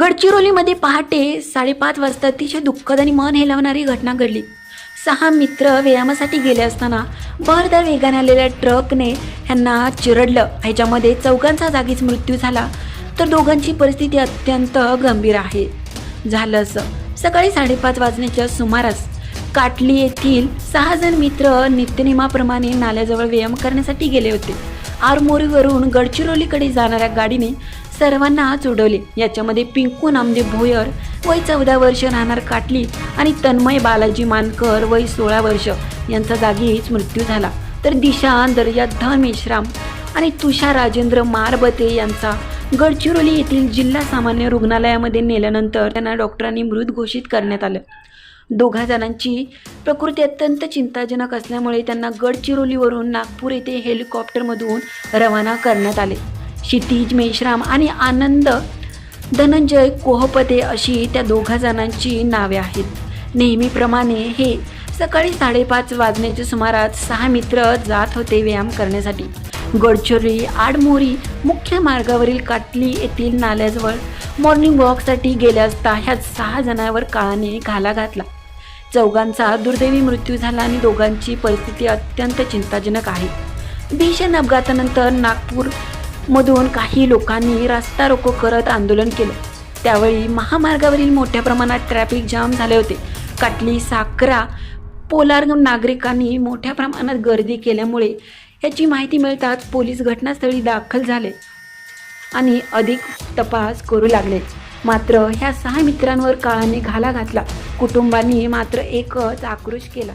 गडचिरोलीमध्ये पहाटे साडेपाच वाजता अतिशय दुःखद आणि मन हेलावणारी घटना घडली. सहा मित्र व्यायामासाठी गेले असताना भरदार वेगाने आलेल्या ट्रकने ह्यांना चिरडलं. ह्याच्यामध्ये चौघांचा जागीच मृत्यू झाला. तर दोघांची परिस्थिती अत्यंत गंभीर आहे. झालं असं. सकाळी साडेपाच वाजण्याच्या सुमारास काटली येथील सहा जण मित्र नित्यनेमाप्रमाणे नाल्याजवळ व्यायाम करण्यासाठी गेले होते. आरमोरीवरून गडचिरोलीकडे जाणाऱ्या गाडीने सर्वांनाच उडवले. याच्यामध्ये पिंकू नामदेव भोयर वय चौदा वर्ष राहणार काटली आणि तन्मय बालाजी मानकर वय सोळा वर्ष. यांचा जागीच मृत्यू झाला. तर दिशा दर्याधर मेश्राम आणि तुषार राजेंद्र मारबते यांचा गडचिरोली येथील जिल्हा सामान्य रुग्णालयामध्ये नेल्यानंतर त्यांना डॉक्टरांनी मृत घोषित करण्यात आलं. दोघा जणांची प्रकृती अत्यंत चिंताजनक असल्यामुळे त्यांना गडचिरोलीवरून नागपूर येथे हेलिकॉप्टरमधून रवाना करण्यात आले. क्षितिज मेश्राम आणि आनंद धनंजय कोहपते अशी त्या दोघा जणांची नावे आहेत. नेहमीप्रमाणे हे सकाळी साडेपाच वाजण्याच्या सुमारास सहा मित्र जात होते व्यायाम करण्यासाठी. गडचिरोली आडमोरी मुख्य मार्गावरील काटली येथील नाल्याजवळ मॉर्निंग वॉकसाठी गेले असता ह्या सहा जणांवर काळाने घाला घातला. चौघांचा दुर्दैवी मृत्यू झाला आणि दोघांची परिस्थिती अत्यंत चिंताजनक आहे. भीषण अपघातानंतर नागपूर मधून काही लोकांनी रास्ता रोको करत आंदोलन केलं. त्यावेळी महामार्गावरील मोठ्या प्रमाणात ट्रॅफिक जाम झाले होते. काटली साकरा पोलार नागरिकांनी मोठ्या प्रमाणात गर्दी केल्यामुळे याची माहिती मिळताच पोलीस घटनास्थळी दाखल झाले आणि अधिक तपास करू लागले. मात्र ह्या सहा मित्रांवर काळाने घाला घातला. कुटुंबांनी मात्र एकच आक्रोश केला.